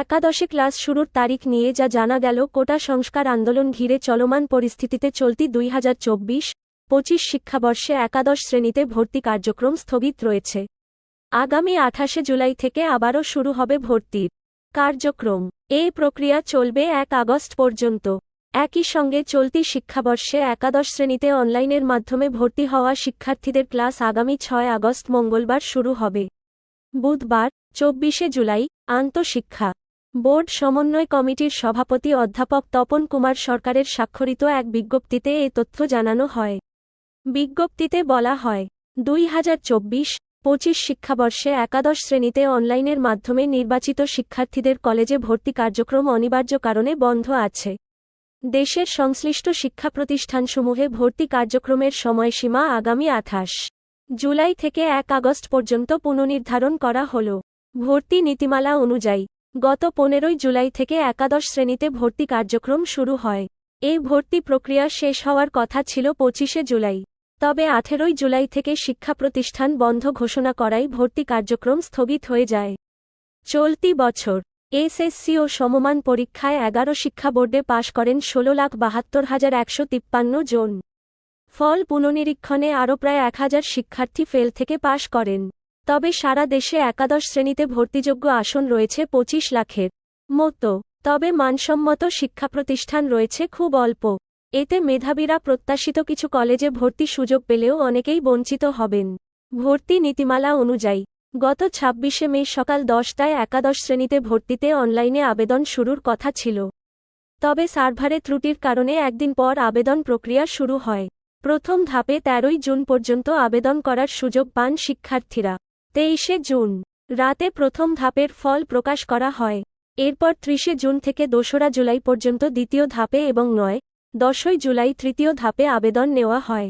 একাদশে ক্লাস শুরুর তারিখ নিয়ে যা জানা গেল, কোটা সংস্কার আন্দোলন ঘিরে চলমান পরিস্থিতিতে চলতি দুই হাজার চব্বিশ পঁচিশ শিক্ষাবর্ষে একাদশ শ্রেণীতে ভর্তি কার্যক্রম স্থগিত রয়েছে। আগামী আঠাশে জুলাই থেকে আবারও শুরু হবে ভর্তির কার্যক্রম। এই প্রক্রিয়া চলবে এক আগস্ট পর্যন্ত। একই সঙ্গে চলতি শিক্ষাবর্ষে একাদশ শ্রেণীতে অনলাইনের মাধ্যমে ভর্তি হওয়া শিক্ষার্থীদের ক্লাস আগামী ছয় আগস্ট মঙ্গলবার শুরু হবে। বুধবার, চব্বিশে জুলাই, আন্তঃশিক্ষা বোর্ড সমন্বয় কমিটির সভাপতি অধ্যাপক তপন কুমার সরকারের স্বাক্ষরিত এক বিজ্ঞপ্তিতে এ তথ্য জানানো হয়। বিজ্ঞপ্তিতে বলা হয়, দুই হাজার চব্বিশ পঁচিশ শিক্ষাবর্ষে একাদশ শ্রেণীতে অনলাইনের মাধ্যমে নির্বাচিত শিক্ষার্থীদের কলেজে ভর্তি কার্যক্রম অনিবার্য কারণে বন্ধ আছে। দেশের সংশ্লিষ্ট শিক্ষা প্রতিষ্ঠানসমূহে ভর্তি কার্যক্রমের সময়সীমা আগামী আঠাশ জুলাই থেকে এক আগস্ট পর্যন্ত পুনর্নির্ধারণ করা হল। ভর্তি নীতিমালা অনুযায়ী গত পনেরোই জুলাই থেকে একাদশ শ্রেণীতে ভর্তি কার্যক্রম শুরু হয়। এই ভর্তি প্রক্রিয়া শেষ হওয়ার কথা ছিল পঁচিশে জুলাই। তবে আঠেরোই জুলাই থেকে শিক্ষা প্রতিষ্ঠান বন্ধ ঘোষণা করায় ভর্তি কার্যক্রম স্থগিত হয়ে যায়। চলতি বছর এসএসসি ও সমমান পরীক্ষায় এগারো শিক্ষা বোর্ডে পাশ করেন ষোলো লাখ বাহাত্তর হাজার একশো তিপ্পান্ন জন। ফল পুননিরীক্ষণে আরও প্রায় এক হাজার শিক্ষার্থী ফেল থেকে পাশ করেন। তবে সারা দেশে একাদশ শ্রেণীতে ভর্তিযোগ্য আসন রয়েছে পঁচিশ লাখের মতো। তবে মানসম্মত শিক্ষা প্রতিষ্ঠান রয়েছে খুব অল্প। এতে মেধাবীরা প্রত্যাশিত কিছু কলেজে ভর্তি সুযোগ পেলেও অনেকেই বঞ্চিত হবেন। ভর্তি নীতিমালা অনুযায়ী, গত ছাব্বিশে মে সকাল দশটায় একাদশ শ্রেণীতে ভর্তিতে অনলাইনে আবেদন শুরুর কথা ছিল। তবে সার্ভারে ত্রুটির কারণে একদিন পর আবেদন প্রক্রিয়া শুরু হয়। প্রথম ধাপে তেরোই জুন পর্যন্ত আবেদন করার সুযোগ পান শিক্ষার্থীরা। তেইশে জুন, রাতে প্রথম ধাপের ফল প্রকাশ করা হয়। এরপর ত্রিশে জুন থেকে দোসরা জুলাই পর্যন্ত দ্বিতীয় ধাপে এবং নয়, দশই জুলাই তৃতীয় ধাপে আবেদন নেওয়া হয়।